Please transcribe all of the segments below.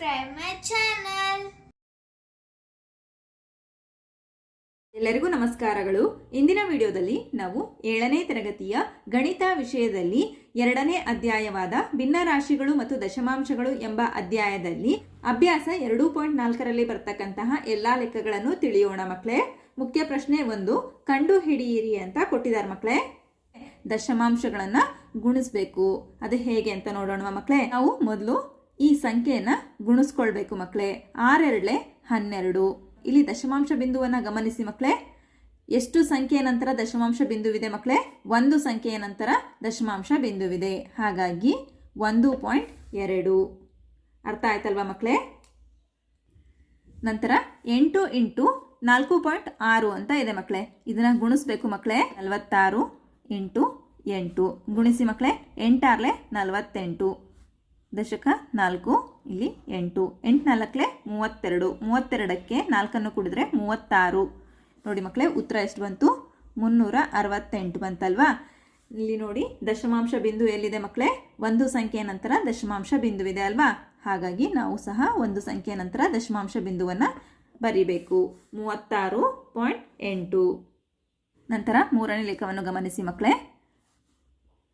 my channel. ಎಲ್ಲರಿಗೂ ನಮಸ್ಕಾರಗಳು. ಇಂದಿನ ವಿಡಿಯೋದಲ್ಲಿ ನಾವು ಏಳನೇ ತರಗತಿಯ ಗಣಿತ ವಿಷಯದಲ್ಲಿ ಎರಡನೇ ಅಧ್ಯಾಯವಾದ ಭಿನ್ನರಾಶಿಗಳು ಮತ್ತು ದಶಮಾಂಶಗಳು ಎಂಬ ಅಧ್ಯಾಯದಲ್ಲಿ ಅಭ್ಯಾಸ ಎರಡು ಪಾಯಿಂಟ್ ನಾಲ್ಕರಲ್ಲಿ ಬರ್ತಕ್ಕಂತಹ ಎಲ್ಲಾ ಲೆಕ್ಕಗಳನ್ನು ತಿಳಿಯೋಣ ಮಕ್ಕಳೇ. ಮುಖ್ಯ ಪ್ರಶ್ನೆ ಒಂದು ಕಂಡು ಹಿಡಿಯಿರಿ ಅಂತ ಕೊಟ್ಟಿದ್ದಾರೆ ಮಕ್ಕಳೇ. ದಶಮಾಂಶಗಳನ್ನು ಗುಣಿಸ್ಬೇಕು. ಅದು ಹೇಗೆ ಅಂತ ನೋಡೋಣ ಮಕ್ಕಳೇ. ನಾವು ಮೊದಲು ಈ ಸಂಖ್ಯೆಯನ್ನ ಗುಣಿಸ್ಕೊಳ್ಬೇಕು ಮಕ್ಕಳೇ ಆರೆರಡ್ಲೆ ಹನ್ನೆರಡು. ಇಲ್ಲಿ ದಶಮಾಂಶ ಬಿಂದುವನ್ನ ಗಮನಿಸಿ ಮಕ್ಕಳೇ ಎಷ್ಟು ಸಂಖ್ಯೆಯ ನಂತರ ದಶಮಾಂಶ ಬಿಂದುವಿದೆ ಮಕ್ಕಳೇ ಒಂದು ಸಂಖ್ಯೆಯ ನಂತರ ದಶಮಾಂಶ ಬಿಂದುವಿದೆ. ಹಾಗಾಗಿ ಒಂದು ಪಾಯಿಂಟ್ ಎರಡು. ಅರ್ಥ ಆಯ್ತಲ್ವಾ ಮಕ್ಕಳೇ ನಂತರ ಎಂಟು ಇಂಟು ನಾಲ್ಕು ಪಾಯಿಂಟ್ ಆರು ಅಂತ ಇದೆ ಮಕ್ಕಳೇ ಇದನ್ನ ಗುಣಿಸ್ಬೇಕು ಮಕ್ಕಳೇ ನಲವತ್ತಾರು ಇಂಟು ಎಂಟು. ಗುಣಿಸಿ ಮಕ್ಕಳೇ ಎಂಟಾರ್ಲೆ ನಲವತ್ತೆಂಟು. ದಶಕ ನಾಲ್ಕು, ಇಲ್ಲಿ ಎಂಟು. ಎಂಟು ನಾಲ್ಕಲೆ ಮೂವತ್ತೆರಡು. ಮೂವತ್ತೆರಡಕ್ಕೆ ನಾಲ್ಕನ್ನು ಕುಡಿದ್ರೆ ಮೂವತ್ತಾರು. ನೋಡಿ ಮಕ್ಕಳೇ, ಉತ್ತರ ಎಷ್ಟು ಬಂತು? ಮುನ್ನೂರ ಅರವತ್ತೆಂಟು ಬಂತಲ್ವಾ? ಇಲ್ಲಿ ನೋಡಿ, ದಶಮಾಂಶ ಬಿಂದು ಎಲ್ಲಿದೆ ಮಕ್ಕಳೇ? ಒಂದು ಸಂಖ್ಯೆಯ ನಂತರ ದಶಮಾಂಶ ಬಿಂದುವಿದೆ ಅಲ್ವಾ? ಹಾಗಾಗಿ ನಾವು ಸಹ ಒಂದು ಸಂಖ್ಯೆಯ ನಂತರ ದಶಮಾಂಶ ಬಿಂದುವನ್ನು ಬರಿಬೇಕು. ಮೂವತ್ತಾರು ಪಾಯಿಂಟ್ ಎಂಟು. ನಂತರ ಮೂರನೇ ಲೆಕ್ಕವನ್ನು ಗಮನಿಸಿ ಮಕ್ಕಳೇ.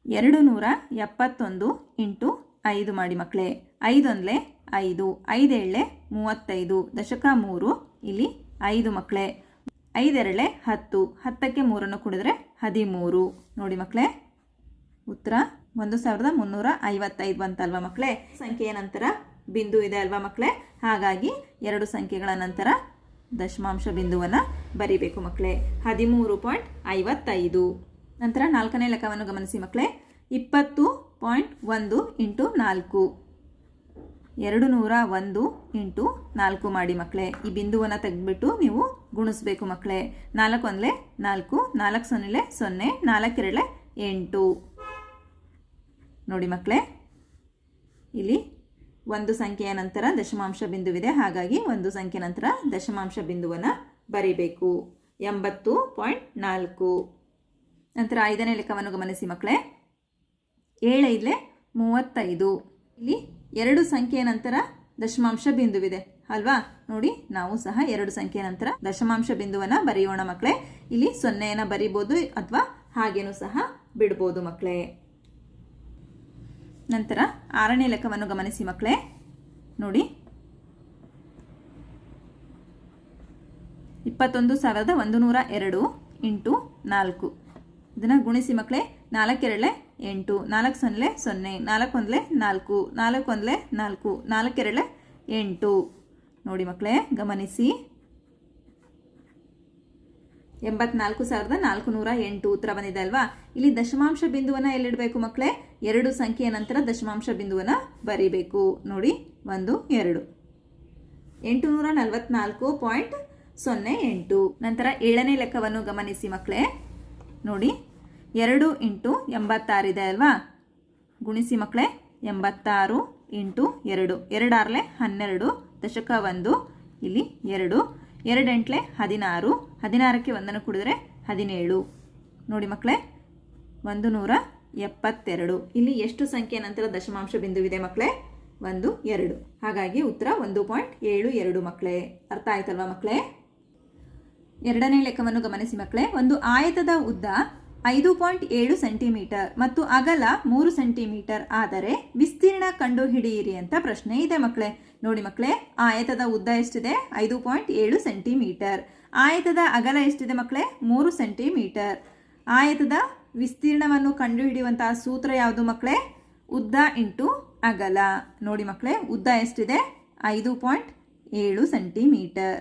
ಎರಡು ನೂರ ಎಪ್ಪತ್ತೊಂದು ಇಂಟು ಐದು ಮಾಡಿ ಮಕ್ಕಳೇ ಐದೊಂದಲೆ ಐದು ಐದೇಳೆ ಮೂವತ್ತೈದು, ದಶಕ ಮೂರು ಇಲ್ಲಿ ಐದು ಮಕ್ಕಳೇ. ಐದೆರಳೆ ಹತ್ತು, ಹತ್ತಕ್ಕೆ ಮೂರನ್ನು ಕುಡಿದ್ರೆ ಹದಿಮೂರು. ನೋಡಿ ಮಕ್ಕಳೇ, ಉತ್ತರ ಒಂದು ಸಾವಿರದ ಮುನ್ನೂರ ಐವತ್ತೈದು ಬಂತಲ್ವ ಮಕ್ಕಳೇ? ಸಂಖ್ಯೆಯ ನಂತರ ಬಿಂದು ಇದೆ ಅಲ್ವಾ ಮಕ್ಕಳೇ? ಹಾಗಾಗಿ ಎರಡು ಸಂಖ್ಯೆಗಳ ನಂತರ ದಶಮಾಂಶ ಬಿಂದುವನ್ನು ಬರಿಬೇಕು ಮಕ್ಕಳೇ. ಹದಿಮೂರು ಪಾಯಿಂಟ್ ಐವತ್ತೈದು. ನಂತರ ನಾಲ್ಕನೇ ಲೆಕ್ಕವನ್ನು ಗಮನಿಸಿ ಮಕ್ಕಳೇ. ಇಪ್ಪತ್ತು ಪಾಯಿಂಟ್ ಒಂದು ಇಂಟು ನಾಲ್ಕು. ಎರಡು ನೂರ ಒಂದು ಇಂಟು ನಾಲ್ಕು ಮಾಡಿ ಮಕ್ಕಳೇ. ಈ ಬಿಂದುವನ್ನು ತೆಗೆದ್ಬಿಟ್ಟು ನೀವು ಗುಣಿಸ್ಬೇಕು ಮಕ್ಕಳೇ. ನಾಲ್ಕು ಒಂದಲೆ ನಾಲ್ಕು ನಾಲ್ಕು ಸೊನ್ನೆಲೆ ಸೊನ್ನೆ ನಾಲ್ಕೆರಡಲೆ ಎಂಟು. ನೋಡಿ ಮಕ್ಕಳೇ, ಇಲ್ಲಿ ಒಂದು ಸಂಖ್ಯೆಯ ನಂತರ ದಶಮಾಂಶ ಬಿಂದುವಿದೆ. ಹಾಗಾಗಿ ಒಂದು ಸಂಖ್ಯೆ ನಂತರ ದಶಮಾಂಶ ಬಿಂದುವನ್ನು ಬರಿಬೇಕು. ಎಂಬತ್ತು ಪಾಯಿಂಟ್ ನಾಲ್ಕು. ನಂತರ ಐದನೇ ಲೆಕ್ಕವನ್ನು ಗಮನಿಸಿ ಮಕ್ಕಳೇ. ಏಳೈದಲೆ ಮೂವತ್ತೈದು. ಇಲ್ಲಿ ಎರಡು ಸಂಖ್ಯೆಯ ನಂತರ ದಶಮಾಂಶ ಬಿಂದುವಿದೆ. ಅಲ್ವಾ? ನೋಡಿ, ನಾವು ಸಹ ಎರಡು ಸಂಖ್ಯೆಯ ನಂತರ ದಶಮಾಂಶ ಬಿಂದುವನ್ನು ಬರೆಯೋಣ ಮಕ್ಕಳೇ ಇಲ್ಲಿ ಸೊನ್ನೆಯನ್ನು ಬರಿಬೋದು ಅಥವಾ ಹಾಗೇನೂ ಸಹ ಬಿಡ್ಬೋದು ಮಕ್ಕಳೇ ನಂತರ ಆರನೇ ಲೆಕ್ಕವನ್ನು ಗಮನಿಸಿ ಮಕ್ಕಳೇ ನೋಡಿ. ಇಪ್ಪತ್ತೊಂದು ಸಾವಿರದ ಒಂದು ನೂರ ಎರಡು ಇಂಟು ನಾಲ್ಕು. ಇದನ್ನು ಗುಣಿಸಿ ಮಕ್ಕಳೇ ನಾಲ್ಕೆರಳೆ ಎಂಟು, ನಾಲ್ಕು ಸೊನ್ನೆ ಸೊನ್ನೆ, ನಾಲ್ಕು ಒಂದಲೆ ನಾಲ್ಕು ನಾಲ್ಕು ಒಂದಲೆ ನಾಲ್ಕು ನಾಲ್ಕೆರಳೆ ಎಂಟು. ನೋಡಿ ಮಕ್ಕಳೇ, ಗಮನಿಸಿ. ಎಂಬತ್ನಾಲ್ಕು ಸಾವಿರದ ನಾಲ್ಕು ನೂರ ಎಂಟು ಉತ್ತರ ಬಂದಿದೆ ಅಲ್ವಾ? ಇಲ್ಲಿ ದಶಮಾಂಶ ಬಿಂದುವನ್ನು ಎಲ್ಲಿಡಬೇಕು ಮಕ್ಕಳೇ? ಎರಡು ಸಂಖ್ಯೆಯ ನಂತರ ದಶಮಾಂಶ ಬಿಂದುವನ್ನು ಬರೀಬೇಕು. ನೋಡಿ, ಒಂದು, ಎರಡು. ಎಂಟು ನೂರ ನಲವತ್ನಾಲ್ಕು ಪಾಯಿಂಟ್ ಸೊನ್ನೆ ಎಂಟು. ನಂತರ ಏಳನೇ ಲೆಕ್ಕವನ್ನು ಗಮನಿಸಿ ಮಕ್ಕಳೇ. ನೋಡಿ ಎರಡು ಇಂಟು ಎಂಬತ್ತಾರಿದೆ ಅಲ್ವಾ? ಗುಣಿಸಿ ಮಕ್ಕಳೇ ಎಂಬತ್ತಾರು ಇಂಟು ಎರಡು. ಎರಡಾರ್ಲೆ ಹನ್ನೆರಡು, ದಶಕ ಒಂದು, ಇಲ್ಲಿ ಎರಡು. ಎರಡೆಂಟ್ಲೆ ಹದಿನಾರು. ಹದಿನಾರಕ್ಕೆ ಒಂದನ್ನು ಕುಡಿದ್ರೆ ಹದಿನೇಳು. ನೋಡಿ ಮಕ್ಕಳೇ ಒಂದು ನೂರ ಎಪ್ಪತ್ತೆರಡು. ಇಲ್ಲಿ ಎಷ್ಟು ಸಂಖ್ಯೆ ನಂತರ ದಶಮಾಂಶ ಬಿಂದುವಿದೆ ಮಕ್ಕಳೇ ಒಂದು, ಎರಡು. ಹಾಗಾಗಿ ಉತ್ತರ ಒಂದು ಪಾಯಿಂಟ್ ಏಳು ಎರಡು ಮಕ್ಕಳೇ ಅರ್ಥ ಆಯ್ತಲ್ವಾ ಮಕ್ಕಳೇ ಎರಡನೇ ಲೆಕ್ಕವನ್ನು ಗಮನಿಸಿ ಮಕ್ಕಳೇ ಒಂದು ಆಯತದ ಉದ್ದ ಐದು ಪಾಯಿಂಟ್ ಏಳು ಸೆಂಟಿಮೀಟರ್ ಮತ್ತು ಅಗಲ ಮೂರು ಸೆಂಟಿಮೀಟರ್ ಆದರೆ ವಿಸ್ತೀರ್ಣ ಕಂಡು ಹಿಡಿಯಿರಿ ಅಂತ ಪ್ರಶ್ನೆ ಇದೆ ಮಕ್ಕಳೇ. ನೋಡಿ ಮಕ್ಕಳೇ, ಆಯತದ ಉದ್ದ ಎಷ್ಟಿದೆ? ಐದು ಪಾಯಿಂಟ್ ಏಳು ಸೆಂಟಿಮೀಟರ್. ಆಯತದ ಅಗಲ ಎಷ್ಟಿದೆ ಮಕ್ಕಳೇ? ಮೂರು ಸೆಂಟಿಮೀಟರ್. ಆಯತದ ವಿಸ್ತೀರ್ಣವನ್ನು ಕಂಡುಹಿಡಿಯುವಂತಹ ಸೂತ್ರ ಯಾವುದು ಮಕ್ಕಳೇ? ಉದ್ದ ಇಂಟು ಅಗಲ. ನೋಡಿ ಮಕ್ಕಳೇ, ಉದ್ದ ಎಷ್ಟಿದೆ? ಐದು ಪಾಯಿಂಟ್ ಏಳು ಸೆಂಟಿಮೀಟರ್.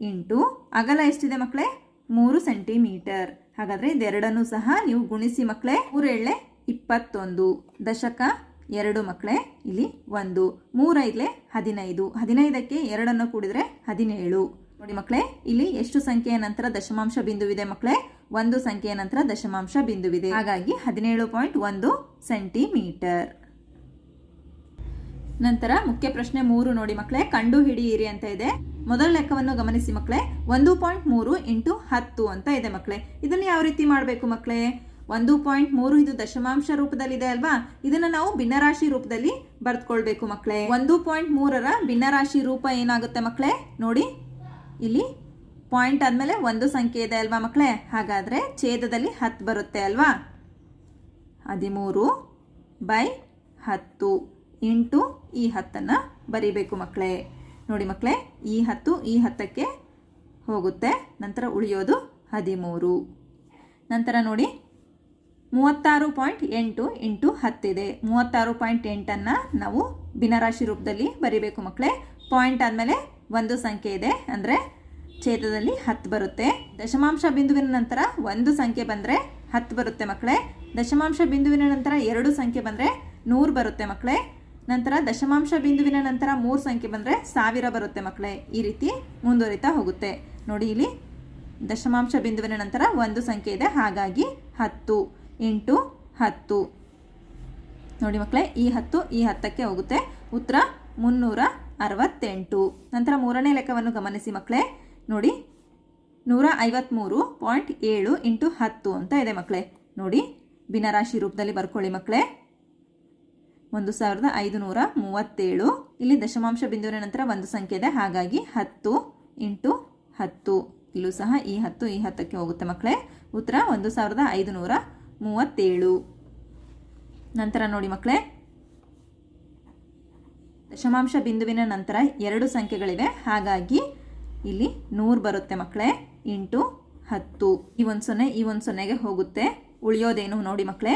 ಇಂಟು ಅಗಲ ಎಷ್ಟಿದೆ ಮಕ್ಕಳೇ? ಮೂರು ಸೆಂಟಿಮೀಟರ್. ಹಾಗಾದರೆ ಇದೆರಡನ್ನು ಸಹ ನೀವು ಗುಣಿಸಿ ಮಕ್ಕಳೇ ಮೂರೇಳೆ ಇಪ್ಪತ್ತೊಂದು, ದಶಕ ಎರಡು ಮಕ್ಕಳೇ, ಇಲ್ಲಿ ಒಂದು, ಮೂರೈದ್ಲೆ ಹದಿನೈದು, ಹದಿನೈದಕ್ಕೆ ಎರಡನ್ನು ಕೂಡಿದ್ರೆ ಹದಿನೇಳು. ನೋಡಿ ಮಕ್ಕಳೇ, ಇಲ್ಲಿ ಎಷ್ಟು ಸಂಖ್ಯೆಯ ನಂತರ ದಶಮಾಂಶ ಬಿಂದುವಿದೆ ಮಕ್ಕಳೇ? ಒಂದು ಸಂಖ್ಯೆಯ ನಂತರ ದಶಮಾಂಶ ಬಿಂದುವಿದೆ. ಹಾಗಾಗಿ ಹದಿನೇಳು ಪಾಯಿಂಟ್ ಒಂದು ಸೆಂಟಿಮೀಟರ್. ನಂತರ ಮುಖ್ಯ ಪ್ರಶ್ನೆ ಮೂರು ನೋಡಿ ಮಕ್ಕಳೇ, ಕಂಡು ಹಿಡಿಯಿರಿ ಅಂತ ಇದೆ. ಮೊದಲ ಲೆಕ್ಕವನ್ನು ಗಮನಿಸಿ ಮಕ್ಕಳೇ. ಒಂದು ಪಾಯಿಂಟ್ ಮೂರು ಇಂಟು ಹತ್ತು ಅಂತ ಇದೆ ಮಕ್ಕಳೇ. ಇದನ್ನು ಯಾವ ರೀತಿ ಮಾಡಬೇಕು ಮಕ್ಕಳೇ? ಒಂದು ಪಾಯಿಂಟ್ ಮೂರು ಇದು ದಶಮಾಂಶ ರೂಪದಲ್ಲಿದೆ ಅಲ್ವಾ? ಇದನ್ನ ನಾವು ಭಿನ್ನರಾಶಿ ರೂಪದಲ್ಲಿ ಬರ್ತ್ಕೊಳ್ಬೇಕು ಮಕ್ಕಳೇ. ಒಂದು ಪಾಯಿಂಟ್ ಮೂರರ ಭಿನ್ನರಾಶಿ ರೂಪ ಏನಾಗುತ್ತೆ ಮಕ್ಕಳೇ? ನೋಡಿ. ಇಲ್ಲಿ ಪಾಯಿಂಟ್ ಆದಮೇಲೆ ಒಂದು ಸಂಖ್ಯೆ ಇದೆ ಅಲ್ವಾ ಮಕ್ಕಳೇ? ಹಾಗಾದರೆ ಛೇದದಲ್ಲಿ ಹತ್ತು ಬರುತ್ತೆ ಅಲ್ವಾ? ಹದಿಮೂರು ಬೈ ಹತ್ತು ಇಂಟು ಈ ಹತ್ತನ್ನು ಬರೀಬೇಕು ಮಕ್ಕಳೇ. ನೋಡಿ ಮಕ್ಕಳೇ, ಈ ಹತ್ತು, ಈ ಹತ್ತಕ್ಕೆ ಹೋಗುತ್ತೆ. ನಂತರ ಉಳಿಯೋದು ಹದಿಮೂರು. ನಂತರ ನೋಡಿ, ಮೂವತ್ತಾರು ಪಾಯಿಂಟ್ ಎಂಟು ಇಂಟು ಹತ್ತಿದೆ ಮೂವತ್ತಾರು ಪಾಯಿಂಟ್ ಎಂಟನ್ನು ನಾವು ಭಿನ್ನರಾಶಿ ರೂಪದಲ್ಲಿ ಬರೀಬೇಕು ಮಕ್ಕಳೇ. ಪಾಯಿಂಟ್ ಆದಮೇಲೆ ಒಂದು ಸಂಖ್ಯೆ ಇದೆ, ಅಂದರೆ ಛೇದದಲ್ಲಿ ಹತ್ತು ಬರುತ್ತೆ. ದಶಮಾಂಶ ಬಿಂದುವಿನ ನಂತರ ಒಂದು ಸಂಖ್ಯೆ ಬಂದರೆ ಹತ್ತು ಬರುತ್ತೆ ಮಕ್ಕಳೇ. ದಶಮಾಂಶ ಬಿಂದುವಿನ ನಂತರ ಎರಡು ಸಂಖ್ಯೆ ಬಂದರೆ ನೂರು ಬರುತ್ತೆ ಮಕ್ಕಳೇ. ನಂತರ ದಶಮಾಂಶ ಬಿಂದುವಿನ ನಂತರ ಮೂರು ಸಂಖ್ಯೆ ಬಂದರೆ ಸಾವಿರ ಬರುತ್ತೆ ಮಕ್ಕಳೇ. ಈ ರೀತಿ ಮುಂದುವರಿತಾ ಹೋಗುತ್ತೆ. ನೋಡಿ ಇಲ್ಲಿ ದಶಮಾಂಶ ಬಿಂದುವಿನ ನಂತರ ಒಂದು ಸಂಖ್ಯೆ ಇದೆ. ಹಾಗಾಗಿ ಹತ್ತು, ಎಂಟು, ಹತ್ತು. ನೋಡಿ ಮಕ್ಕಳೇ, ಈ ಹತ್ತು ಈ ಹತ್ತಕ್ಕೆ ಹೋಗುತ್ತೆ. ಉತ್ತರ ಮುನ್ನೂರ ಅರವತ್ತೆಂಟು. ನಂತರ ಮೂರನೇ ಲೆಕ್ಕವನ್ನು ಗಮನಿಸಿ ಮಕ್ಕಳೇ. ನೋಡಿ, ನೂರ ಐವತ್ತ್ಮೂರು ಪಾಯಿಂಟ್ ಏಳು ಇಂಟು ಹತ್ತು ಅಂತ ಇದೆ ಮಕ್ಕಳೇ. ನೋಡಿ ಭಿನ್ನರಾಶಿ ರೂಪದಲ್ಲಿ ಬರ್ಕೊಳ್ಳಿ ಮಕ್ಕಳೇ. ಒಂದು ಸಾವಿರದ ಐದು ನೂರ ಮೂವತ್ತೇಳು. ಇಲ್ಲಿ ದಶಮಾಂಶ ಬಿಂದುವಿನ ನಂತರ ಒಂದು ಸಂಖ್ಯೆ ಇದೆ. ಹಾಗಾಗಿ ಹತ್ತು ಇಂಟು ಹತ್ತು. ಇಲ್ಲೂ ಸಹ ಈ ಹತ್ತು, ಈ ಹತ್ತಕ್ಕೆ ಹೋಗುತ್ತೆ ಮಕ್ಕಳೇ. ಉತ್ತರ ಒಂದು ಸಾವಿರದ ಐದು ನೂರ ಮೂವತ್ತೇಳು. ನಂತರ ನೋಡಿ ಮಕ್ಕಳೇ. ದಶಮಾಂಶ ಬಿಂದುವಿನ ನಂತರ ಎರಡು ಸಂಖ್ಯೆಗಳಿವೆ. ಹಾಗಾಗಿ ಇಲ್ಲಿ ನೂರು ಬರುತ್ತೆ ಮಕ್ಕಳೇ. ಇಂಟು ಹತ್ತು. ಈ ಒಂದು ಸೊನ್ನೆ, ಈ ಒಂದು ಸೊನ್ನೆಗೆ ಹೋಗುತ್ತೆ. ಉಳಿಯೋದೇನು ನೋಡಿ ಮಕ್ಕಳೇ.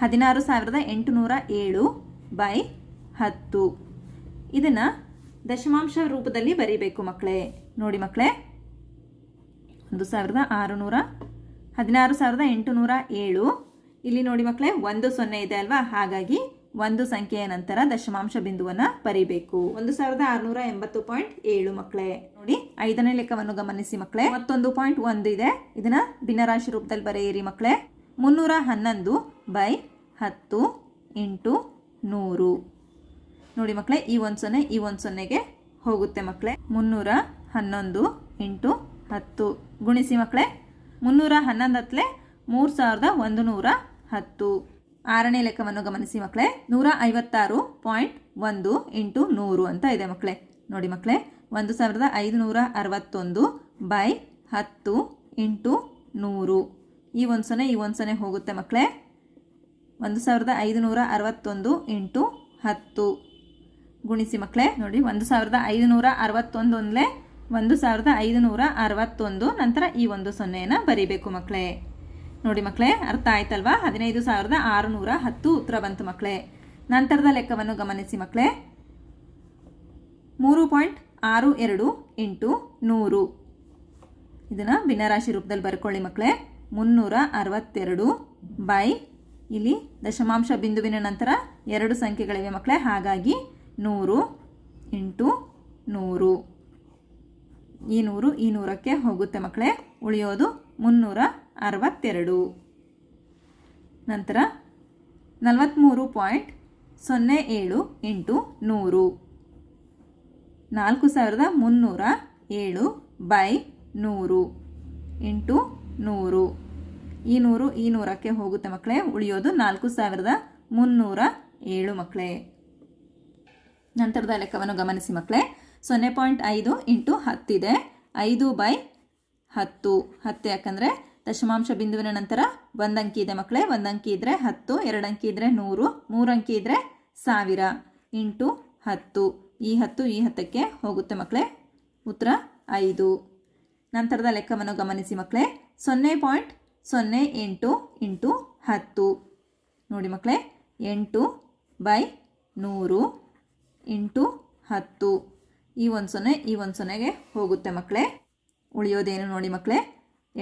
ಹದಿನಾರು ಸಾವಿರದ ಎಂಟುನೂರ ಏಳು. ಬೈ ಹತ್ತು. ಇದನ್ನು ದಶಮಾಂಶ ರೂಪದಲ್ಲಿ ಬರೀಬೇಕು ಮಕ್ಕಳೇ ನೋಡಿ ಮಕ್ಕಳೇ ಒಂದು ಸಾವಿರದ ಆರುನೂರ ಹದಿನಾರು, ಸಾವಿರದ ಎಂಟುನೂರ ಏಳು. ಇಲ್ಲಿ ನೋಡಿ ಮಕ್ಕಳೇ ಒಂದು ಸೊನ್ನೆ ಇದೆ ಅಲ್ವಾ? ಹಾಗಾಗಿ ಒಂದು ಸಂಖ್ಯೆಯ ನಂತರ ದಶಮಾಂಶ ಬಿಂದುವನ್ನು ಬರೀಬೇಕು. ಒಂದು ಸಾವಿರದ ಆರುನೂರ ಎಂಬತ್ತು ಪಾಯಿಂಟ್ ಏಳು ಮಕ್ಕಳೇ ನೋಡಿ, ಐದನೇ ಲೆಕ್ಕವನ್ನು ಗಮನಿಸಿ ಮಕ್ಕಳೇ ಮತ್ತೊಂದು ಪಾಯಿಂಟ್ ಒಂದು ಇದೆ. ಇದನ್ನ ಭಿನ್ನರಾಶಿ ರೂಪದಲ್ಲಿ ಬರೆಯಿರಿ ಮಕ್ಕಳೇ ಮುನ್ನೂರ ಹನ್ನೊಂದು ಬೈ ಹತ್ತು ಇಂಟು ನೂರು. ನೋಡಿ ಮಕ್ಕಳೇ, ಈ ಒಂದು ಸೊನ್ನೆ, ಈ ಒಂದು ಸೊನ್ನೆಗೆ ಹೋಗುತ್ತೆ ಮಕ್ಕಳೇ. ಮುನ್ನೂರ ಹನ್ನೊಂದು ಇಂಟು ಹತ್ತು. ಗುಣಿಸಿ ಮಕ್ಕಳೇ, ಮುನ್ನೂರ ಹನ್ನೊಂದು ಹತ್ತಲೆ ಮೂರು ಸಾವಿರದ ಒಂದು ನೂರ ಹತ್ತು. ಆರನೇ ಲೆಕ್ಕವನ್ನು ಗಮನಿಸಿ ಮಕ್ಕಳೇ, ನೂರ ಐವತ್ತಾರು ಪಾಯಿಂಟ್ ಒಂದು ಇಂಟು ನೂರು ಅಂತ ಇದೆ ಮಕ್ಕಳೇ. ನೋಡಿ ಮಕ್ಕಳೇ, ಒಂದು ಸಾವಿರದ ಐದುನೂರ ಅರವತ್ತೊಂದು ಬೈ ಹತ್ತು ಇಂಟು ನೂರು. ಈ ಒಂದು ಸೊನ್ನೆ, ಈ ಒಂದು ಸೊನ್ನೆ ಹೋಗುತ್ತೆ ಮಕ್ಕಳೇ. ಒಂದು ಸಾವಿರದ ಐದುನೂರ ಅರವತ್ತೊಂದು ಇಂಟು ಹತ್ತು. ಗುಣಿಸಿ ಮಕ್ಕಳೇ ನೋಡಿ, ಒಂದು ಸಾವಿರದ ಐದುನೂರ ಅರವತ್ತೊಂದು ಒಂದಲೇ ಒಂದು ಸಾವಿರದ ಐದುನೂರ ಅರವತ್ತೊಂದು. ನಂತರ ಈ ಒಂದು ಸೊನ್ನೆಯನ್ನು ಬರೀಬೇಕು ಮಕ್ಕಳೇ ನೋಡಿ ಮಕ್ಕಳೇ ಅರ್ಥ ಆಯ್ತಲ್ವಾ? ಹದಿನೈದು ಸಾವಿರದ ಆರುನೂರ ಹತ್ತು ಉತ್ತರ ಬಂತು ಮಕ್ಕಳೇ ನಂತರದ ಲೆಕ್ಕವನ್ನು ಗಮನಿಸಿ ಮಕ್ಕಳೇ ಮೂರು ಪಾಯಿಂಟ್ ಆರು ಎರಡು ಇಂಟು ನೂರು. ಇದನ್ನು ಭಿನ್ನರಾಶಿ ರೂಪದಲ್ಲಿ ಬರ್ಕೊಳ್ಳಿ ಮಕ್ಕಳೇ ಮುನ್ನೂರ ಅರವತ್ತೆರಡು ಬೈ ಇಲ್ಲಿ ದಶಮಾಂಶ ಬಿಂದುವಿನ ನಂತರ ಎರಡು ಸಂಖ್ಯೆಗಳಿವೆ ಮಕ್ಕಳೇ. ಹಾಗಾಗಿ ನೂರು ಇಂಟು ನೂರು. ಈ ನೂರು ಈ ನೂರಕ್ಕೆ ಹೋಗುತ್ತೆ ಮಕ್ಕಳೇ. ಉಳಿಯೋದು ಮುನ್ನೂರ ಅರವತ್ತೆರಡು. ನಂತರ ನಲವತ್ತ್ಮೂರು ಪಾಯಿಂಟ್ ಸೊನ್ನೆ ಏಳು ಇಂಟು ನೂರು. ನಾಲ್ಕು ಸಾವಿರದ ಮುನ್ನೂರ ಏಳು ಬೈ ನೂರು ಇಂಟು ನೂರು. ಈ ನೂರು ಈ ನೂರಕ್ಕೆ ಹೋಗುತ್ತೆ ಮಕ್ಕಳೇ. ಉಳಿಯೋದು ನಾಲ್ಕು ಸಾವಿರದ ಮುನ್ನೂರ ಏಳು ಮಕ್ಕಳೇ. ನಂತರದ ಲೆಕ್ಕವನ್ನು ಗಮನಿಸಿ ಮಕ್ಕಳೇ. ಸೊನ್ನೆ ಪಾಯಿಂಟ್ ಐದು ಇಂಟು ಹತ್ತಿದೆ ಐದು ಬೈ ಹತ್ತು. ಹತ್ತು ಯಾಕಂದರೆ ದಶಮಾಂಶ ಬಿಂದುವಿನ ನಂತರ ಒಂದು ಅಂಕಿ ಇದೆ ಮಕ್ಕಳೇ. ಒಂದು ಅಂಕಿ ಇದ್ದರೆ ಹತ್ತು ಎರಡು ಅಂಕಿ ಇದ್ದರೆ ನೂರು ಮೂರು ಅಂಕಿ ಇದ್ದರೆ ಸಾವಿರ ಇಂಟು ಹತ್ತು. ಈ ಹತ್ತು, ಈ ಹತ್ತಕ್ಕೆ ಹೋಗುತ್ತೆ ಮಕ್ಕಳೇ. ಉತ್ತರ ಐದು. ನಂತರದ ಲೆಕ್ಕವನ್ನು ಗಮನಿಸಿ ಮಕ್ಕಳೇ. ಸೊನ್ನೆ ಪಾಯಿಂಟ್ ಸೊನ್ನೆ ಎಂಟು ಇಂಟು ಹತ್ತು. ನೋಡಿ ಮಕ್ಕಳೇ ಎಂಟು ಬೈ ನೂರು ಇಂಟು ಹತ್ತು. ಈ ಒಂದು ಸೊನ್ನೆ, ಈ ಒಂದು ಸೊನ್ನೆಗೆ ಹೋಗುತ್ತೆ ಮಕ್ಕಳೇ ಉಳಿಯೋದೇನು ನೋಡಿ ಮಕ್ಕಳೇ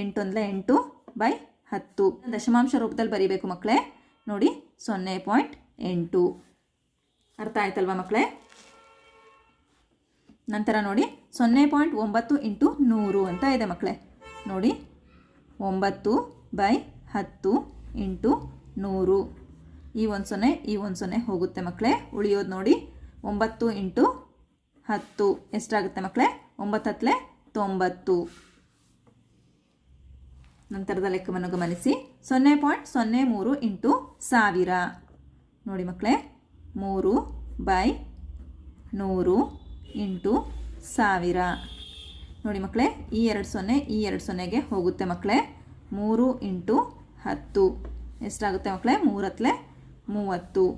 ಎಂಟು ಅಂದರೆ ಎಂಟು ಬೈ ಹತ್ತು. ದಶಮಾಂಶ ರೂಪದಲ್ಲಿ ಬರೀಬೇಕು ಮಕ್ಕಳೇ ನೋಡಿ, ಸೊನ್ನೆ ಪಾಯಿಂಟ್ ಎಂಟು. ಅರ್ಥ ಆಯ್ತಲ್ವಾ ಮಕ್ಕಳೇ ನಂತರ ನೋಡಿ, ಸೊನ್ನೆ ಪಾಯಿಂಟ್ ಒಂಬತ್ತು ಇಂಟು ನೂರು ಅಂತ ಇದೆ ಮಕ್ಕಳೇ ನೋಡಿ, ಒಂಬತ್ತು ಬೈ ಹತ್ತು ಇಂಟು ನೂರು. ಈ ಒಂದು ಸೊನ್ನೆ, ಈ ಒಂದು ಸೊನ್ನೆ ಹೋಗುತ್ತೆ ಮಕ್ಕಳೇ ಉಳಿಯೋದು ನೋಡಿ. ಒಂಬತ್ತು ಇಂಟು ಹತ್ತು. ಎಷ್ಟಾಗುತ್ತೆ ಮಕ್ಕಳೇ ಒಂಬತ್ತು ಹತ್ತಲೆ ತೊಂಬತ್ತು. ನಂತರದ ಲೆಕ್ಕವನ್ನು ಗಮನಿಸಿ. ಸೊನ್ನೆ ಪಾಯಿಂಟ್ ಸೊನ್ನೆ ಮೂರು ಇಂಟು ಸಾವಿರ. ನೋಡಿ ಮಕ್ಕಳೇ ಮೂರು ಬೈ ನೂರು ಇಂಟು ಸಾವಿರ. ನೋಡಿ ಮಕ್ಕಳೇ ಈ ಎರಡು ಸೊನ್ನೆ, ಈ ಎರಡು ಸೊನ್ನೆಗೆ ಹೋಗುತ್ತೆ ಮಕ್ಕಳೇ ಮೂರು ಇಂಟು ಹತ್ತು. ಎಷ್ಟಾಗುತ್ತೆ ಮಕ್ಕಳೇ? ಮೂರತ್ಲೆ ಮೂವತ್ತು.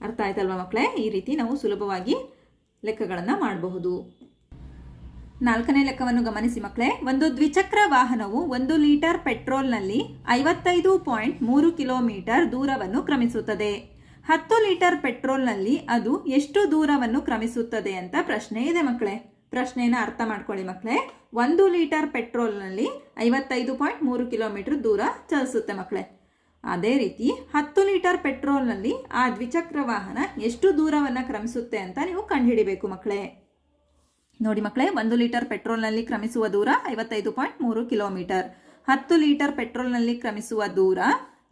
ಅರ್ಥ ಆಯ್ತಲ್ವಾ ಮಕ್ಕಳೇ? ಈ ರೀತಿ ನಾವು ಸುಲಭವಾಗಿ ಲೆಕ್ಕಗಳನ್ನು ಮಾಡಬಹುದು. ನಾಲ್ಕನೇ ಲೆಕ್ಕವನ್ನು ಗಮನಿಸಿ ಮಕ್ಕಳೇ. ಒಂದು ದ್ವಿಚಕ್ರ ವಾಹನವು ಒಂದು ಲೀಟರ್ ಪೆಟ್ರೋಲ್ನಲ್ಲಿ ಐವತ್ತೈದು ಪಾಯಿಂಟ್ ಮೂರು ಕಿಲೋಮೀಟರ್ ದೂರವನ್ನು ಕ್ರಮಿಸುತ್ತದೆ. ಹತ್ತು ಲೀಟರ್ ಪೆಟ್ರೋಲ್ನಲ್ಲಿ ಅದು ಎಷ್ಟು ದೂರವನ್ನು ಕ್ರಮಿಸುತ್ತದೆ ಅಂತ ಪ್ರಶ್ನೆ ಇದೆ ಮಕ್ಕಳೇ. ಪ್ರಶ್ನೆಯನ್ನು ಅರ್ಥ ಮಾಡ್ಕೊಳ್ಳಿ ಮಕ್ಕಳೇ ಒಂದು ಲೀಟರ್ ಪೆಟ್ರೋಲ್ನಲ್ಲಿ ಐವತ್ತೈದು ಪಾಯಿಂಟ್ ಮೂರು ಕಿಲೋಮೀಟರ್ ದೂರ ಚಲಿಸುತ್ತೆ ಮಕ್ಕಳೇ ಅದೇ ರೀತಿ ಹತ್ತು ಲೀಟರ್ ಪೆಟ್ರೋಲ್ನಲ್ಲಿ ಆ ದ್ವಿಚಕ್ರ ವಾಹನ ಎಷ್ಟು ದೂರವನ್ನು ಕ್ರಮಿಸುತ್ತೆ ಅಂತ ನೀವು ಕಂಡುಹಿಡಿಬೇಕು ಮಕ್ಕಳೇ ನೋಡಿ ಮಕ್ಕಳೇ ಒಂದು ಲೀಟರ್ ಪೆಟ್ರೋಲ್ನಲ್ಲಿ ಕ್ರಮಿಸುವ ದೂರ ಐವತ್ತೈದು ಪಾಯಿಂಟ್ ಮೂರು ಕಿಲೋಮೀಟರ್. ಹತ್ತು ಲೀಟರ್ ಪೆಟ್ರೋಲ್ನಲ್ಲಿ ಕ್ರಮಿಸುವ ದೂರ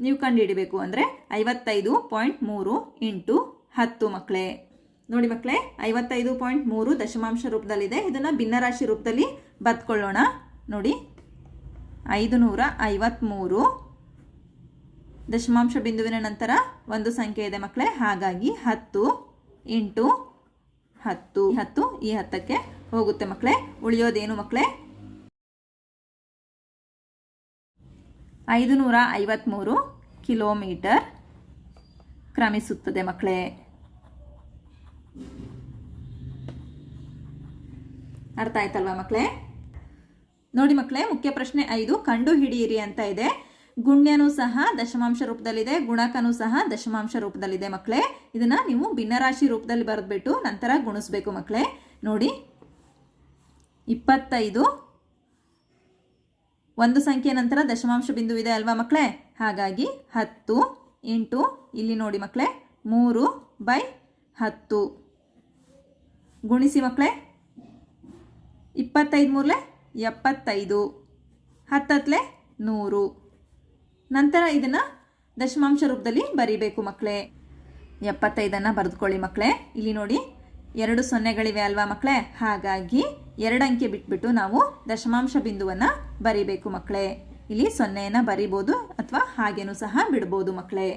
ನೀವು ಕಂಡುಹಿಡಿಬೇಕು ಅಂದರೆ ಐವತ್ತೈದು ಪಾಯಿಂಟ್ ಮೂರು ಇಂಟು ಹತ್ತು ಮಕ್ಕಳೇ ನೋಡಿ ಮಕ್ಕಳೇ, ಐವತ್ತೈದು ಪಾಯಿಂಟ್ ಮೂರು ದಶಮಾಂಶ ರೂಪದಲ್ಲಿದೆ. ಇದನ್ನು ಭಿನ್ನರಾಶಿ ರೂಪದಲ್ಲಿ ಬರ್ತ್ಕೊಳ್ಳೋಣ ನೋಡಿ ಐದು ನೂರ ಐವತ್ತ್ಮೂರು ದಶಮಾಂಶ ಬಿಂದುವಿನ ನಂತರ ಒಂದು ಸಂಖ್ಯೆ ಇದೆ ಮಕ್ಕಳೇ. ಹಾಗಾಗಿ ಹತ್ತು ಇಂಟು ಹತ್ತು ಹತ್ತು, ಈ ಹತ್ತಕ್ಕೆ ಹೋಗುತ್ತೆ ಮಕ್ಕಳೇ. ಉಳಿಯೋದೇನು ಮಕ್ಕಳೇ? ಐದು ನೂರ ಐವತ್ತ್ಮೂರು ಕಿಲೋಮೀಟರ್ ಕ್ರಮಿಸುತ್ತದೆ ಮಕ್ಕಳೇ. ಅರ್ಥ ಆಯ್ತಲ್ವಾ ಮಕ್ಕಳೇ ನೋಡಿ ಮಕ್ಕಳೇ ಮುಖ್ಯ ಪ್ರಶ್ನೆ ಐದು, ಕಂಡು ಹಿಡಿಯಿರಿ ಅಂತ ಇದೆ. ಗುಣ್ಯನೂ ಸಹ ದಶಮಾಂಶ ರೂಪದಲ್ಲಿದೆ, ಗುಣಕನೂ ಸಹ ದಶಮಾಂಶ ರೂಪದಲ್ಲಿದೆ ಮಕ್ಕಳೇ ಇದನ್ನ ನೀವು ಭಿನ್ನರಾಶಿ ರೂಪದಲ್ಲಿ ಬರೆದ್ಬಿಟ್ಟು ನಂತರ ಗುಣಿಸ್ಬೇಕು ಮಕ್ಕಳೇ ನೋಡಿ, ಇಪ್ಪತ್ತೈದು. ಒಂದು ಸಂಖ್ಯೆ ನಂತರ ದಶಮಾಂಶ ಬಿಂದು ಇದೆ ಅಲ್ವಾ ಮಕ್ಕಳೇ ಹಾಗಾಗಿ ಹತ್ತು, ಎಂಟು, ಇಲ್ಲಿ ನೋಡಿ ಮಕ್ಕಳೇ ಮೂರು ಬೈ ಹತ್ತು. ಗುಣಿಸಿ ಮಕ್ಕಳೇ ಇಪ್ಪತ್ತೈದು ಮೂರಲೆ ಎಪ್ಪತ್ತೈದು. ಹತ್ತತ್ಲೆ ನೂರು. ನಂತರ ಇದನ್ನು ದಶಮಾಂಶ ರೂಪದಲ್ಲಿ ಬರೀಬೇಕು ಮಕ್ಕಳೇ ಎಪ್ಪತ್ತೈದನ್ನು ಬರೆದುಕೊಳ್ಳಿ ಮಕ್ಕಳೇ ಇಲ್ಲಿ ನೋಡಿ, ಎರಡು ಸೊನ್ನೆಗಳಿವೆ ಅಲ್ವಾ ಮಕ್ಕಳೇ ಹಾಗಾಗಿ ಎರಡು ಅಂಕೆ ಬಿಟ್ಬಿಟ್ಟು ನಾವು ದಶಮಾಂಶ ಬಿಂದುವನ್ನು ಬರಿಬೇಕು ಮಕ್ಕಳೇ ಇಲ್ಲಿ ಸೊನ್ನೆಯನ್ನು ಬರಿಬೋದು ಅಥವಾ ಹಾಗೇನೂ ಸಹ ಬಿಡ್ಬೋದು ಮಕ್ಕಳೇ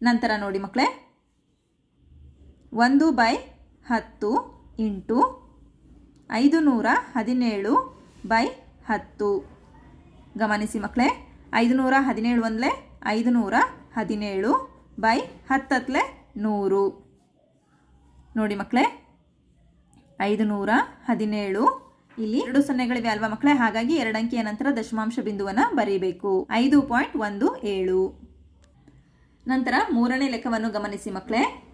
ನಂತರ ನೋಡಿ ಮಕ್ಕಳೇ ಒಂದು ಬೈ ಹತ್ತು ಇಂಟು ಐದು ನೂರ ಹದಿನೇಳು ಬೈ ಹತ್ತು. ಗಮನಿಸಿ ಮಕ್ಕಳೇ ಐದು ನೂರ ಹದಿನೇಳು ಒಂದಲೇ ಐದು ನೂರ ಹದಿನೇಳು ಬೈ ಹತ್ತತ್ಲೆ ನೂರು. ನೋಡಿ ಮಕ್ಕಳೇ ಐದು ನೂರ ಹದಿನೇಳು ಇಲ್ಲಿ ಎರಡು ಸೊನ್ನೆಗಳಿವೆ ಅಲ್ವಾ ಮಕ್ಕಳೇ ಹಾಗಾಗಿ ಎರಡು ಅಂಕಿಯ ನಂತರ ದಶಮಾಂಶ ಬಿಂದುವನ್ನು ಬರೀಬೇಕು. ಐದು ಪಾಯಿಂಟ್ ಒಂದು ಏಳು. ನಂತರ ಮೂರನೇ ಲೆಕ್ಕವನ್ನು ಗಮನಿಸಿ ಮಕ್ಕಳೇ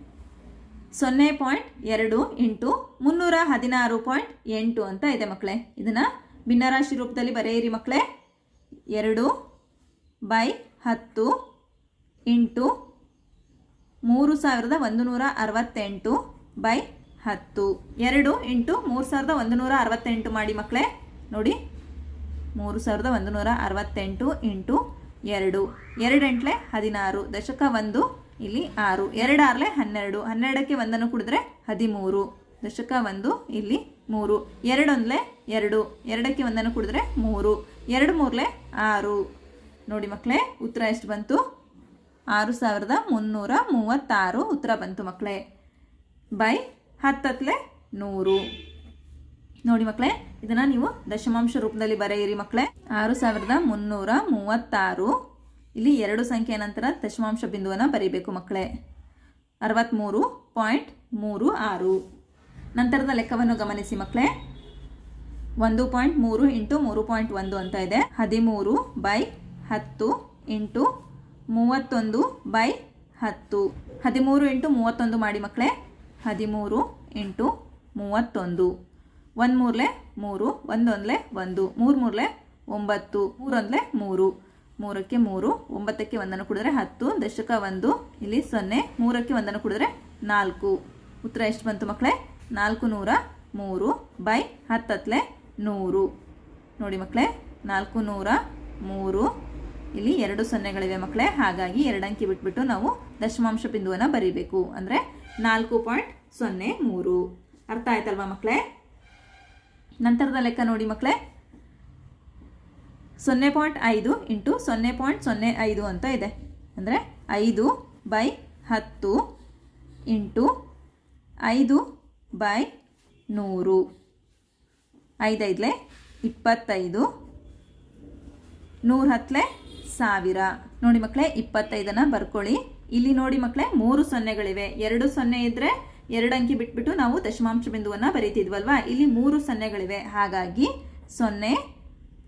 ಸೊನ್ನೆ ಪಾಯಿಂಟ್ ಎರಡು ಇಂಟು ಮುನ್ನೂರ ಹದಿನಾರು ಪಾಯಿಂಟ್ ಎಂಟು ಅಂತ ಇದೆ ಮಕ್ಕಳೇ. ಇದನ್ನು ಭಿನ್ನರಾಶಿ ರೂಪದಲ್ಲಿ ಬರೆಯಿರಿ ಮಕ್ಕಳೇ. ಎರಡು ಬೈ ಹತ್ತು ಇಂಟು ಮೂರು ಸಾವಿರದ ಒಂದು ನೂರ ಅರವತ್ತೆಂಟು ಬೈ ಹತ್ತು. ಎರಡು ಇಂಟು ಮೂರು ಸಾವಿರದ ಒಂದು ನೂರ ಅರವತ್ತೆಂಟು ಮಾಡಿ ಮಕ್ಕಳೇ. ನೋಡಿ. ಮೂರು ಸಾವಿರದ ಒಂದು ನೂರ ಅರವತ್ತೆಂಟು ಇಂಟು ಎರಡು. ಎರಡು ಎಂಟ್ಲೆ ಹದಿನಾರು. ದಶಕ ಒಂದು. ಇಲ್ಲಿ ಆರು. ಎರಡು ಆರ್ಲೆ ಹನ್ನೆರಡು. ಹನ್ನೆರಡಕ್ಕೆ ಒಂದನ್ನು ಕುಡಿದ್ರೆ ಹದಿಮೂರು. ದಶಕ ಒಂದು, ಇಲ್ಲಿ ಮೂರು. ಎರಡೊಂದ್ಲೆ ಎರಡು. ಎರಡಕ್ಕೆ ಒಂದನ್ನು ಕುಡಿದ್ರೆ ಮೂರು. ಎರಡು ಮೂರಲೆ ಆರು. ನೋಡಿ ಮಕ್ಕಳೇ ಉತ್ತರ ಎಷ್ಟು ಬಂತು? ಆರು ಸಾವಿರದ ಮುನ್ನೂರ ಮೂವತ್ತಾರು ಉತ್ತರ ಬಂತು ಮಕ್ಕಳೇ ಬೈ ಹತ್ತತ್ಲೆ ನೂರು. ನೋಡಿ ಮಕ್ಕಳೇ ಇದನ್ನ ನೀವು ದಶಮಾಂಶ ರೂಪದಲ್ಲಿ ಬರೆಯಿರಿ ಮಕ್ಕಳೇ ಆರು ಸಾವಿರದ ಮುನ್ನೂರ ಮೂವತ್ತಾರು. ಇಲ್ಲಿ ಎರಡು ಸಂಖ್ಯೆಯ ನಂತರ ದಶಮಾಂಶ ಬಿಂದುವನ್ನು ಬರೀಬೇಕು ಮಕ್ಕಳೇ. ಅರವತ್ತ್ಮೂರು ಪಾಯಿಂಟ್ ಮೂರು ಆರು. ನಂತರದ ಲೆಕ್ಕವನ್ನು ಗಮನಿಸಿ ಮಕ್ಕಳೇ. ಒಂದು ಪಾಯಿಂಟ್ ಮೂರು ಇಂಟು ಮೂರು ಪಾಯಿಂಟ್ ಒಂದು ಅಂತ ಇದೆ. ಹದಿಮೂರು ಬೈ ಹತ್ತು ಇಂಟು ಮೂವತ್ತೊಂದು ಬೈ ಹತ್ತು. ಹದಿಮೂರು ಇಂಟು ಮೂವತ್ತೊಂದು ಮಾಡಿ ಮಕ್ಕಳೇ. ಹದಿಮೂರು ಇಂಟು ಮೂವತ್ತೊಂದು. ಒಂದು ಮೂರಲೆ ಮೂರು, ಒಂದೊಂದಲೆ ಒಂದು ಮೂರು ಮೂರಲೆ ಒಂಬತ್ತು, ಮೂರೊಂದಲೆ ಮೂರು. ಮೂರಕ್ಕೆ ಮೂರು, ಒಂಬತ್ತಕ್ಕೆ ಒಂದನ್ನು ಕುಡಿದ್ರೆ ಹತ್ತು, ದಶಕ ಒಂದು, ಇಲ್ಲಿ ಸೊನ್ನೆ, ಮೂರಕ್ಕೆ ಒಂದನ್ನು ಕುಡಿದ್ರೆ ನಾಲ್ಕು. ಉತ್ತರ ಎಷ್ಟು ಬಂತು ಮಕ್ಕಳೇ? ನಾಲ್ಕು ನೂರ ಮೂರು ಬೈ ಹತ್ತತ್ಲೆ ನೂರು. ನೋಡಿ ಮಕ್ಕಳೇ, ನಾಲ್ಕು ನೂರ ಮೂರು. ಇಲ್ಲಿ ಎರಡು ಸೊನ್ನೆಗಳಿವೆ ಮಕ್ಕಳೇ, ಹಾಗಾಗಿ ಎರಡು ಅಂಕಿ ಬಿಟ್ಬಿಟ್ಟು ನಾವು ದಶಮಾಂಶ ಬಿಂದುವನ್ನು ಬರೀಬೇಕು. ಅಂದರೆ ನಾಲ್ಕು ಪಾಯಿಂಟ್ ಸೊನ್ನೆ ಮೂರು. ಅರ್ಥ ಆಯ್ತಲ್ವಾ ಮಕ್ಕಳೇ? ನಂತರದ ಲೆಕ್ಕ ನೋಡಿ ಮಕ್ಕಳೇ. ಸೊನ್ನೆ ಪಾಯಿಂಟ್ ಐದು ಇಂಟು ಸೊನ್ನೆ ಪಾಯಿಂಟ್ ಸೊನ್ನೆ ಐದು ಅಂತ ಇದೆ. ಅಂದರೆ ಐದು ಬೈ ಹತ್ತು ಇಂಟು ಐದು ಬೈ ನೂರು. ಐದೈದಲೆ ಇಪ್ಪತ್ತೈದು. ನೂರು ಹತ್ತಲೆ ಸಾವಿರ. ನೋಡಿ ಮಕ್ಕಳೇ ಇಪ್ಪತ್ತೈದನ್ನು ಬರ್ಕೊಳ್ಳಿ. ಇಲ್ಲಿ ನೋಡಿ ಮಕ್ಕಳೇ ಮೂರು ಸೊನ್ನೆಗಳಿವೆ. ಎರಡು ಸೊನ್ನೆ ಇದ್ದರೆ ಎರಡು ಅಂಕಿ ಬಿಟ್ಬಿಟ್ಟು ನಾವು ದಶಮಾಂಶ ಬಿಂದುವನ್ನು ಬರೀತಿದ್ವಲ್ವಾ? ಇಲ್ಲಿ ಮೂರು ಸೊನ್ನೆಗಳಿವೆ. ಹಾಗಾಗಿ ಸೊನ್ನೆ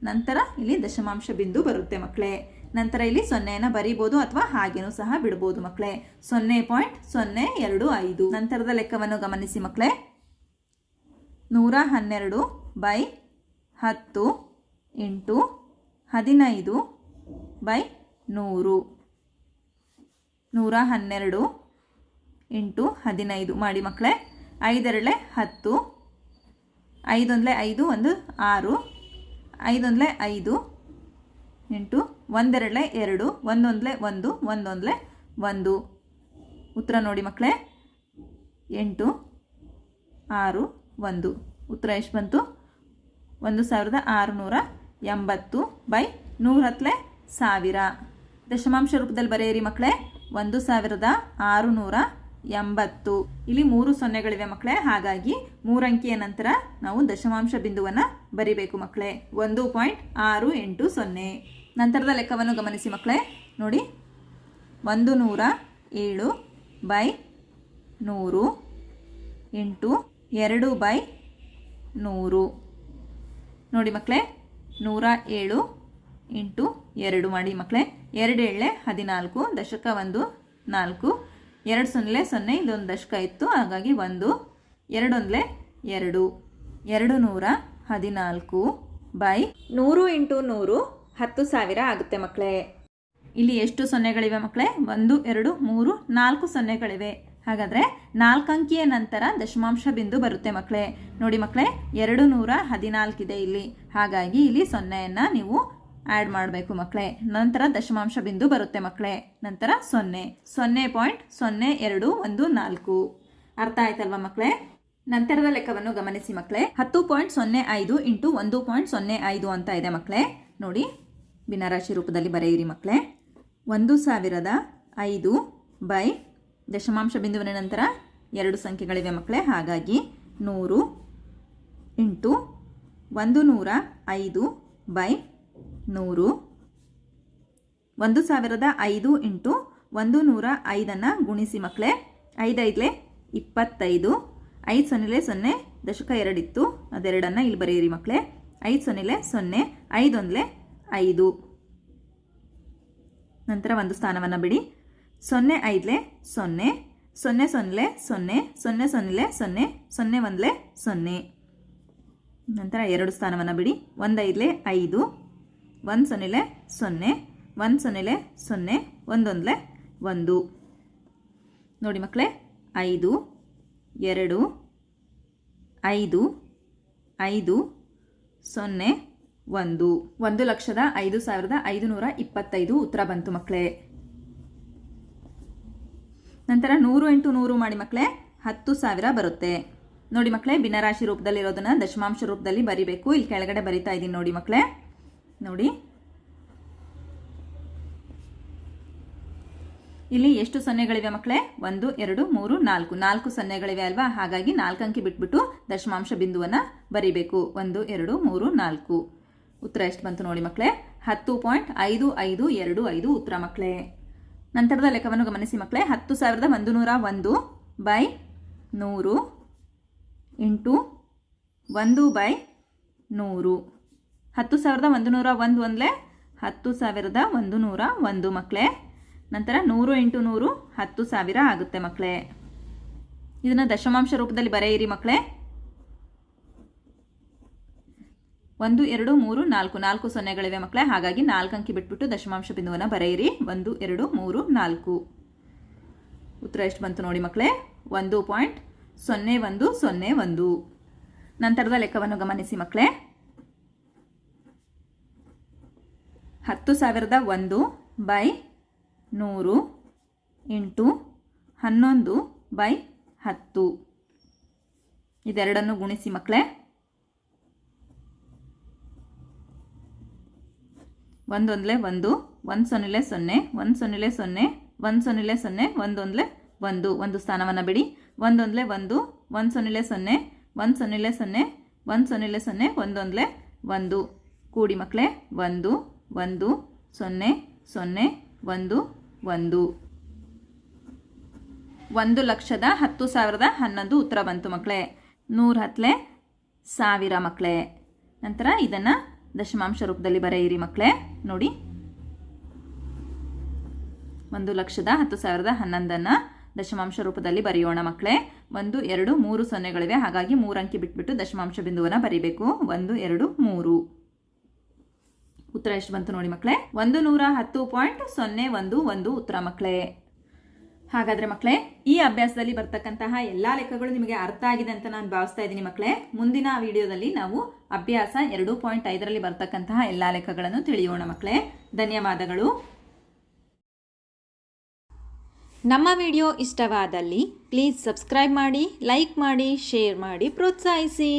ನಂತರ ಇಲ್ಲಿ ದಶಮಾಂಶ ಬಿಂದು ಬರುತ್ತೆ ಮಕ್ಕಳೇ. ನಂತರ ಇಲ್ಲಿ ಸೊನ್ನೆಯನ್ನು ಬರೀಬೋದು ಅಥವಾ ಹಾಗೇನೂ ಸಹ ಬಿಡ್ಬೋದು ಮಕ್ಕಳೇ. ಸೊನ್ನೆ ಪಾಯಿಂಟ್ ಸೊನ್ನೆ ಎರಡು ಐದು. ನಂತರದ ಲೆಕ್ಕವನ್ನು ಗಮನಿಸಿ ಮಕ್ಕಳೇ. ನೂರ ಹನ್ನೆರಡು ಬೈ ಹತ್ತು ಎಂಟು ಹದಿನೈದು ಬೈ ನೂರು. ನೂರ ಹನ್ನೆರಡು ಎಂಟು ಹದಿನೈದು. ಮಾಡಿ ಮಕ್ಕಳೇ. ಐದೆರಡಲೆ ಹತ್ತು. ಐದೊಂದಲೇ ಐದು ಒಂದು ಆರು. ಐದೊಂದಲೆ ಐದು, ಎಂಟು, ಒಂದೆರಡಲೆ ಎರಡು, ಒಂದೊಂದಲೆ ಒಂದು ಒಂದೊಂದಲೆ ಒಂದು. ಉತ್ತರ ನೋಡಿ ಮಕ್ಕಳೇ ಎಂಟು, ಆರು, ಒಂದು. ಉತ್ತರ ಎಷ್ಟು ಬಂತು? ಒಂದು ಸಾವಿರದ ಆರುನೂರ ಎಂಬತ್ತು ಬೈ ನೂರ ಹತ್ತಲೆ ಸಾವಿರ. ದಶಮಾಂಶ ರೂಪದಲ್ಲಿ ಬರೆಯಿರಿ ಮಕ್ಕಳೇ ಒಂದು ಸಾವಿರದ ಆರುನೂರ ಎಂಬತ್ತು. ಇಲ್ಲಿ ಮೂರು ಸೊನ್ನೆಗಳಿವೆ ಮಕ್ಕಳೇ. ಹಾಗಾಗಿ ಮೂರಂಕಿಯ ನಂತರ ನಾವು ದಶಮಾಂಶ ಬಿಂದುವನ್ನು ಬರಿಬೇಕು ಮಕ್ಕಳೇ. ಒಂದು ಪಾಯಿಂಟ್ ಆರು ಎಂಟು ಸೊನ್ನೆ. ನಂತರದ ಲೆಕ್ಕವನ್ನು ಗಮನಿಸಿ ಮಕ್ಕಳೇ. ನೋಡಿ. ಒಂದು ನೂರ ಏಳು ಬೈ ನೂರು ಎಂಟು ಎರಡು ಬೈ ನೂರು. ನೋಡಿ ಮಕ್ಕಳೇ. ನೂರ ಏಳು ಎಂಟು ಎರಡು. ಮಾಡಿ ಮಕ್ಕಳೇ. ಎರಡು ಏಳೆ ಹದಿನಾಲ್ಕು, ದಶಕ ಒಂದು ನಾಲ್ಕು. ಎರಡು ಸೊನ್ನೆ ಸೊನ್ನೆ ಇದೊಂದು ದಶಕ ಇತ್ತು. ಹಾಗಾಗಿ ಒಂದು, ಎರಡೊಂದಲೇ ಎರಡು. ಎರಡು ನೂರ ಹದಿನಾಲ್ಕು ಬೈ ನೂರು ಇಂಟು ನೂರು ಹತ್ತು ಸಾವಿರ ಆಗುತ್ತೆ ಮಕ್ಕಳೇ. ಇಲ್ಲಿ ಎಷ್ಟು ಸೊನ್ನೆಗಳಿವೆ ಮಕ್ಕಳೇ? ಒಂದು, ಎರಡು, ಮೂರು, ನಾಲ್ಕು ಸೊನ್ನೆಗಳಿವೆ. ಹಾಗಾದರೆ ನಾಲ್ಕು ಅಂಕಿಯ ನಂತರ ದಶಮಾಂಶ ಬಿಂದು ಬರುತ್ತೆ ಮಕ್ಕಳೇ. ನೋಡಿ ಮಕ್ಕಳೇ, ಎರಡು ನೂರ ಹದಿನಾಲ್ಕಿದೆ ಇಲ್ಲಿ. ಹಾಗಾಗಿ ಇಲ್ಲಿ ಸೊನ್ನೆಯನ್ನು ನೀವು ಆ್ಯಡ್ ಮಾಡಬೇಕು ಮಕ್ಕಳೇ ನಂತರ ದಶಮಾಂಶ ಬಿಂದು ಬರುತ್ತೆ ಮಕ್ಕಳೇ ನಂತರ ಸೊನ್ನೆ. ಸೊನ್ನೆ ಪಾಯಿಂಟ್ ಸೊನ್ನೆ ಎರಡು ಒಂದು ನಾಲ್ಕು. ಅರ್ಥ ಆಯ್ತಲ್ವಾ ಮಕ್ಕಳೇ ನಂತರದ ಲೆಕ್ಕವನ್ನು ಗಮನಿಸಿ ಮಕ್ಕಳೇ ಹತ್ತು ಪಾಯಿಂಟ್ ಸೊನ್ನೆ ಐದು ಇಂಟು ಒಂದು ಪಾಯಿಂಟ್ ಸೊನ್ನೆ ಐದು ಅಂತ ಇದೆ ಮಕ್ಕಳೇ ನೋಡಿ ಭಿನ್ನರಾಶಿ ರೂಪದಲ್ಲಿ ಬರೆಯಿರಿ ಮಕ್ಕಳೇ ಒಂದು ಸಾವಿರದ ಐದು ಬೈ ದಶಮಾಂಶ ಬಿಂದುವಿನ ನಂತರ ಎರಡು ಸಂಖ್ಯೆಗಳಿವೆ ಮಕ್ಕಳೇ ಹಾಗಾಗಿ ನೂರು ಇಂಟು ಒಂದು ನೂರ ಐದು ಬೈ ನೂರು. ಒಂದು ಸಾವಿರದ ಐದು ಇಂಟು ಒಂದು ನೂರ ಐದನ್ನು ಗುಣಿಸಿ ಮಕ್ಕಳೇ ಐದೈದಲೆ ಇಪ್ಪತ್ತೈದು. ಐದು ಸೊನ್ನೆಲೆ ಸೊನ್ನೆ ದಶಕ ಎರಡಿತ್ತು. ಅದೆರಡನ್ನು ಇಲ್ಲಿ ಬರೆಯಿರಿ ಮಕ್ಕಳೇ ಐದು ಸೊನ್ನೆಲೆ ಸೊನ್ನೆ, ಐದೊಂದಲೆ ಐದು. ನಂತರ ಒಂದು ಸ್ಥಾನವನ್ನು ಬಿಡಿ. ಸೊನ್ನೆ ಐದಲೆ ಸೊನ್ನೆ ಸೊನ್ನೆ ಸೊನ್ನೆ ಸೊನ್ನೆ ಸೊನ್ನೆ ಸೊನ್ನೆಲೆ ಸೊನ್ನೆ ಸೊನ್ನೆ ಒಂದಲೆ ಸೊನ್ನೆ. ನಂತರ ಎರಡು ಸ್ಥಾನವನ್ನು ಬಿಡಿ. ಒಂದು ಐದಲೆ ಐದು ಒಂದು ಸೊನ್ನೆಲೆ ಸೊನ್ನೆ ಒಂದು ಸೊನ್ನೆಲೆ ಸೊನ್ನೆ ಒಂದೊಂದಲೆ ಒಂದು. ನೋಡಿ ಮಕ್ಕಳೇ ಐದು ಎರಡು ಐದು ಐದು ಸೊನ್ನೆ ಒಂದು. ಒಂದು ಲಕ್ಷದ ಐದು ಸಾವಿರದ ಐದುನೂರ ಇಪ್ಪತ್ತೈದು ಉತ್ತರ ಬಂತು ಮಕ್ಕಳೇ ನಂತರ ನೂರು ಎಂಟು ನೂರು ಮಾಡಿ ಮಕ್ಕಳೇ ಹತ್ತು ಸಾವಿರ ಬರುತ್ತೆ. ನೋಡಿ ಮಕ್ಕಳೇ ಭಿನ್ನರಾಶಿ ರೂಪದಲ್ಲಿರೋದನ್ನ ದಶಮಾಂಶ ರೂಪದಲ್ಲಿ ಬರಿಬೇಕು. ಇಲ್ಲಿ ಕೆಳಗಡೆ ಬರಿತಾ ಇದ್ದೀನಿ ನೋಡಿ ಮಕ್ಕಳೇ ನೋಡಿ. ಇಲ್ಲಿ ಎಷ್ಟು ಸೊನ್ನೆಗಳಿವೆ ಮಕ್ಕಳೇ? ಒಂದು, ಎರಡು, ಮೂರು, ನಾಲ್ಕು. ನಾಲ್ಕು ಸೊನ್ನೆಗಳಿವೆ ಅಲ್ವಾ? ಹಾಗಾಗಿ ನಾಲ್ಕು ಅಂಕಿ ಬಿಟ್ಬಿಟ್ಟು ದಶಮಾಂಶ ಬಿಂದುವನ್ನು ಬರಿಬೇಕು. ಒಂದು, ಎರಡು, ಮೂರು, ನಾಲ್ಕು. ಉತ್ತರ ಎಷ್ಟು ಬಂತು ನೋಡಿ ಮಕ್ಕಳೇ? ಹತ್ತು ಪಾಯಿಂಟ್ ಐದು ಐದು ಎರಡು ಐದು ಉತ್ತರ ಮಕ್ಕಳೇ. ನಂತರದ ಲೆಕ್ಕವನ್ನು ಗಮನಿಸಿ ಮಕ್ಕಳೇ. ಹತ್ತು ಸಾವಿರದ ಒಂದು ನೂರ ಒಂದು ಬೈ ನೂರು ಇಂಟು ಒಂದು ಬೈ ನೂರು. ಹತ್ತು ಸಾವಿರದ ಒಂದು ನೂರ ಒಂದು ಒಂದಲೇ ಹತ್ತು ಸಾವಿರದ ಒಂದು ನೂರ ಒಂದು ಮಕ್ಕಳೇ ನಂತರ ನೂರು ಇಂಟು ನೂರು, ಹತ್ತು ಸಾವಿರ ಆಗುತ್ತೆ ಮಕ್ಕಳೇ ಇದನ್ನು ದಶಮಾಂಶ ರೂಪದಲ್ಲಿ ಬರೆಯಿರಿ ಮಕ್ಕಳೇ ಒಂದು, ಎರಡು, ಮೂರು, ನಾಲ್ಕು ನಾಲ್ಕು ಸೊನ್ನೆಗಳಿವೆ ಮಕ್ಕಳೇ ಹಾಗಾಗಿ ನಾಲ್ಕು ಅಂಕಿ ಬಿಟ್ಬಿಟ್ಟು ದಶಮಾಂಶ ಬಿಂದುವನ್ನು ಬರೆಯಿರಿ. ಒಂದು, ಎರಡು, ಮೂರು, ನಾಲ್ಕು. ಉತ್ತರ ಎಷ್ಟು ಬಂತು ನೋಡಿ ಮಕ್ಕಳೇ ಒಂದು ಪಾಯಿಂಟ್ ಸೊನ್ನೆ ಒಂದು ಸೊನ್ನೆ ಒಂದು. ನಂತರದ ಲೆಕ್ಕವನ್ನು ಗಮನಿಸಿ ಮಕ್ಕಳೇ ಹತ್ತು ಸಾವಿರದ ಒಂದು ಬೈ ನೂರು ಇಂಟು ಹನ್ನೊಂದು ಬೈ ಹತ್ತು. ಇದೆರಡನ್ನು ಗುಣಿಸಿ ಮಕ್ಕಳೇ ಒಂದೊಂದಲೆ ಒಂದು ಒಂದು ಸೊನ್ನೆಲೆ ಸೊನ್ನೆ ಒಂದು ಸೊನ್ನೆಲೆ ಸೊನ್ನೆ ಒಂದು ಸೊನ್ನೆಲೆ ಸೊನ್ನೆ, ಒಂದೊಂದಲೇ ಒಂದು. ಒಂದು ಸ್ಥಾನವನ್ನು ಬಿಡಿ. ಒಂದೊಂದಲೇ ಒಂದು ಒಂದು ಸೊನ್ನೆಲೆ ಸೊನ್ನೆ ಒಂದು ಸೊನ್ನೆಲೆ ಸೊನ್ನೆ ಒಂದು ಸೊನ್ನೆಲೆ ಸೊನ್ನೆ, ಒಂದೊಂದಲೇ ಒಂದು. ಕೂಡಿ ಮಕ್ಕಳೇ ಒಂದು. ಒಂದು, ಸೊನ್ನೆ ಸೊನ್ನೆ, ಒಂದು ಒಂದು. ಒಂದು ಲಕ್ಷದ ಹತ್ತು ಸಾವಿರದ ಹನ್ನೊಂದು ಉತ್ತರ ಬಂತು ಮಕ್ಕಳೇ ನೂರು ಹತ್ತಲೆ ಸಾವಿರ ಮಕ್ಕಳೇ ನಂತರ ಇದನ್ನು ದಶಮಾಂಶ ರೂಪದಲ್ಲಿ ಬರೆಯಿರಿ ಮಕ್ಕಳೇ ನೋಡಿ. ಒಂದು ಲಕ್ಷದ ಹತ್ತು ಸಾವಿರದ ಹನ್ನೊಂದನ್ನು ದಶಮಾಂಶ ರೂಪದಲ್ಲಿ ಬರೆಯೋಣ ಮಕ್ಕಳೇ ಒಂದು, ಎರಡು, ಮೂರು ಸೊನ್ನೆಗಳಿವೆ. ಹಾಗಾಗಿ ಮೂರು ಅಂಕಿ ಬಿಟ್ಬಿಟ್ಟು ದಶಮಾಂಶ ಬಿಂದುವನ್ನು ಬರೀಬೇಕು. ಒಂದು, ಎರಡು, ಮೂರು. ಉತ್ತರ ಎಷ್ಟು ಬಂತು ನೋಡಿ ಮಕ್ಕಳೇ? ಒಂದು ನೂರ ಹತ್ತು ಪಾಯಿಂಟ್ ಸೊನ್ನೆ ಒಂದು ಒಂದು ಉತ್ತರ ಮಕ್ಕಳೇ. ಹಾಗಾದ್ರೆ ಮಕ್ಕಳೇ, ಈ ಅಭ್ಯಾಸದಲ್ಲಿ ಬರ್ತಕ್ಕಂತಹ ಎಲ್ಲಾ ಲೆಕ್ಕಗಳು ನಿಮಗೆ ಅರ್ಥ ಆಗಿದೆ ಅಂತ ನಾನು ಭಾವಿಸ್ತಾ ಇದ್ದೀನಿ ಮಕ್ಕಳೇ. ಮುಂದಿನ ವಿಡಿಯೋದಲ್ಲಿ ನಾವು ಅಭ್ಯಾಸ ಎರಡು ಪಾಯಿಂಟ್ ಐದರಲ್ಲಿ ಬರ್ತಕ್ಕಂತಹ ಎಲ್ಲಾ ಲೆಕ್ಕಗಳನ್ನು ತಿಳಿಯೋಣ ಮಕ್ಕಳೇ. ಧನ್ಯವಾದಗಳು. ನಮ್ಮ ವಿಡಿಯೋ ಇಷ್ಟವಾದಲ್ಲಿ ಪ್ಲೀಸ್ ಸಬ್ಸ್ಕ್ರೈಬ್ ಮಾಡಿ, ಲೈಕ್ ಮಾಡಿ, ಶೇರ್ ಮಾಡಿ, ಪ್ರೋತ್ಸಾಹಿಸಿ.